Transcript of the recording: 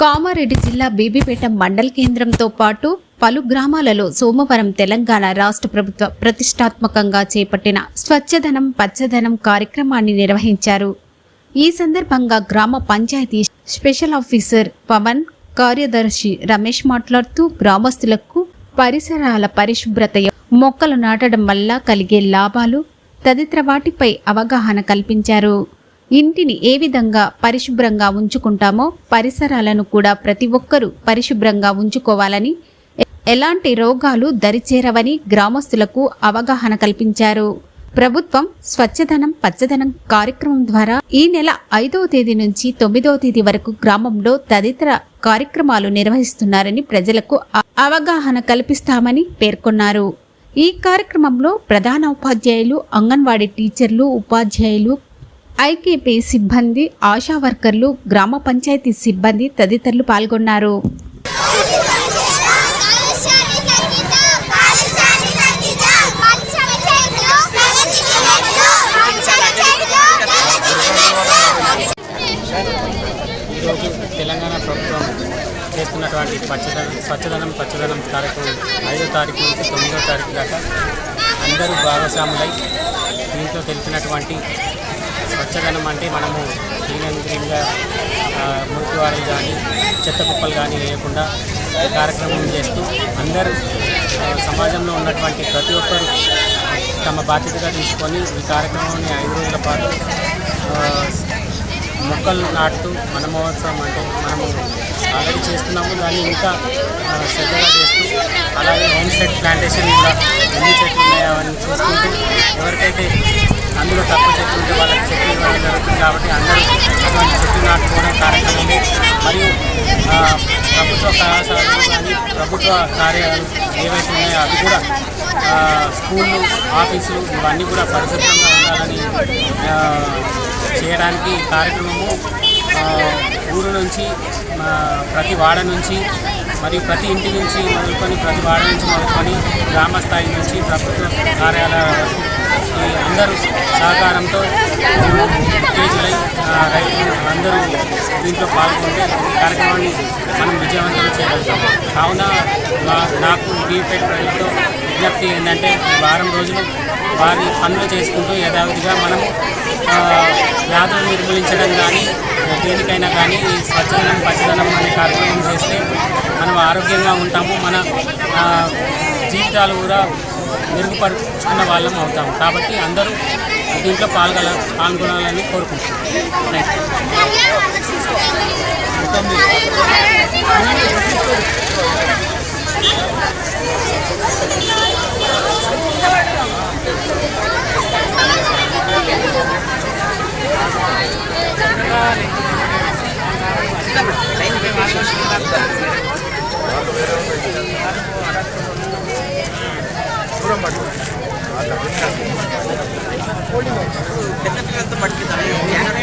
కామారెడ్డి జిల్లా బీబీపేట మండల కేంద్రంతో పాటు పలు గ్రామాలలో సోమవారం తెలంగాణ రాష్ట్ర ప్రభుత్వ ప్రతిష్టాత్మకంగా చేపట్టిన స్వచ్ఛధనం పచ్చదనం కార్యక్రమాన్ని నిర్వహించారు. ఈ సందర్భంగా గ్రామ పంచాయతీ స్పెషల్ ఆఫీసర్ పవన్ కార్యదర్శి రమేష్ మాట్లాడుతూ గ్రామస్తులకు పరిసరాల పరిశుభ్రత మొక్కలు నాటడం వల్ల కలిగే లాభాలు తదితర వాటిపై అవగాహన కల్పించారు. ఇంటిని ఏ విధంగా పరిశుభ్రంగా ఉంచుకుంటామో పరిసరాలను కూడా ప్రతి ఒక్కరూ పరిశుభ్రంగా ఉంచుకోవాలని ఎలాంటి రోగాలు దరిచేరవని గ్రామస్తులకు అవగాహన కల్పించారు. ప్రభుత్వం స్వచ్ఛధనం పచ్చదనం కార్యక్రమం ద్వారా ఈ నెల ఐదవ తేదీ నుంచి తొమ్మిదవ తేదీ వరకు గ్రామంలో తదితర కార్యక్రమాలు నిర్వహిస్తున్నారని ప్రజలకు అవగాహన కల్పిస్తామని పేర్కొన్నారు. ఈ కార్యక్రమంలో ప్రధాన ఉపాధ్యాయులు అంగన్వాడీ టీచర్లు ఉపాధ్యాయులు ఐకేపీ సిబ్బంది ఆశా వర్కర్లు గ్రామ పంచాయతీ సిబ్బంది తదితరులు పాల్గొన్నారు. ఈరోజు తెలంగాణ ప్రభుత్వం చేస్తున్నటువంటి పచ్చదనం స్వచ్ఛదనం పచ్చదనం కార్యక్రమం ఐదో తారీఖు నుంచి తొమ్మిదో తారీఖు దాకా అందరూ భాగస్వాములై దీంట్లో తెలిపినటువంటి స్వచ్ఛదనం అంటే మనము క్లీన్ గ్రీన్గా మురికి వాడలు కానీ చెత్త కుప్పలు కానీ వేయకుండా ఈ కార్యక్రమం చేస్తూ అందరూ సమాజంలో ఉన్నటువంటి ప్రతి ఒక్కరు తమ బాధ్యతగా తీసుకొని ఈ కార్యక్రమాన్ని ఐదు రోజుల పాటు మొక్కలు నాటుతూ మన మహోత్సవం అంటే మనము ఆల్రెడీ చేస్తున్నాము. దాన్ని ఇంకా శ్రద్ధగా చేస్తూ అలాగే హోమ్ సెట్ ప్లాంటేషన్ కూడా ఎన్ని చెట్లు ఉన్నాయో అవన్నీ చూసుకుంటూ ఎవరికైతే అందులో తక్కువ చెట్లు ఉంటే వాళ్ళకి చెట్లు ఇవ్వడం జరుగుతుంది కాబట్టి అందరూ అటువంటి చెట్లు నాటుకోవడం కార్యక్రమం మరియు ప్రభుత్వ కళాశాలలు కానీ ప్రభుత్వ కార్యాలయాలు ఏవైతే ఉన్నాయో అవి కూడా స్కూళ్ళు ఆఫీసులు ఇవన్నీ కూడా పరిశుభ్రంగా ఉండాలని చేయడానికి కార్యక్రమము ఊరు నుంచి ప్రతి వాడ నుంచి మరియు ప్రతి ఇంటి నుంచి మొదలుకొని ప్రతి వాడ నుంచి మొదలుకొని గ్రామ స్థాయి నుంచి ప్రభుత్వ కార్యాలయాల వరకు ఈ అందరూ సహకారంతో ఉత్తేజులై రైతులు అందరూ దీంట్లో పాల్గొంటే కార్యక్రమాన్ని మనం విజయవంతం చేయగలుగుతాం. కావున నాకు బీపేట ప్రజలతో విజ్ఞప్తి ఏంటంటే వారం రోజులు వారి పనులు చేసుకుంటూ యథావిధిగా మనం వ్యాధులు నిర్మూలించడం కానీ దేనికైనా కానీ ఈ స్వచ్ఛదనం పచ్చదనం అనే కార్యక్రమం చేస్తే మనం ఆరోగ్యంగా ఉంటాము మన జీవితాలు కూడా మెరుగుపరుచుకున్న వాళ్ళం అవుతాము. కాబట్టి అందరూ దీంట్లో పాల్గొన పాల్గొనాలని కోరుకుంటున్నాను దూరం పట్టుకుంది చిన్నపిల్లలతో పట్టుకుంటారు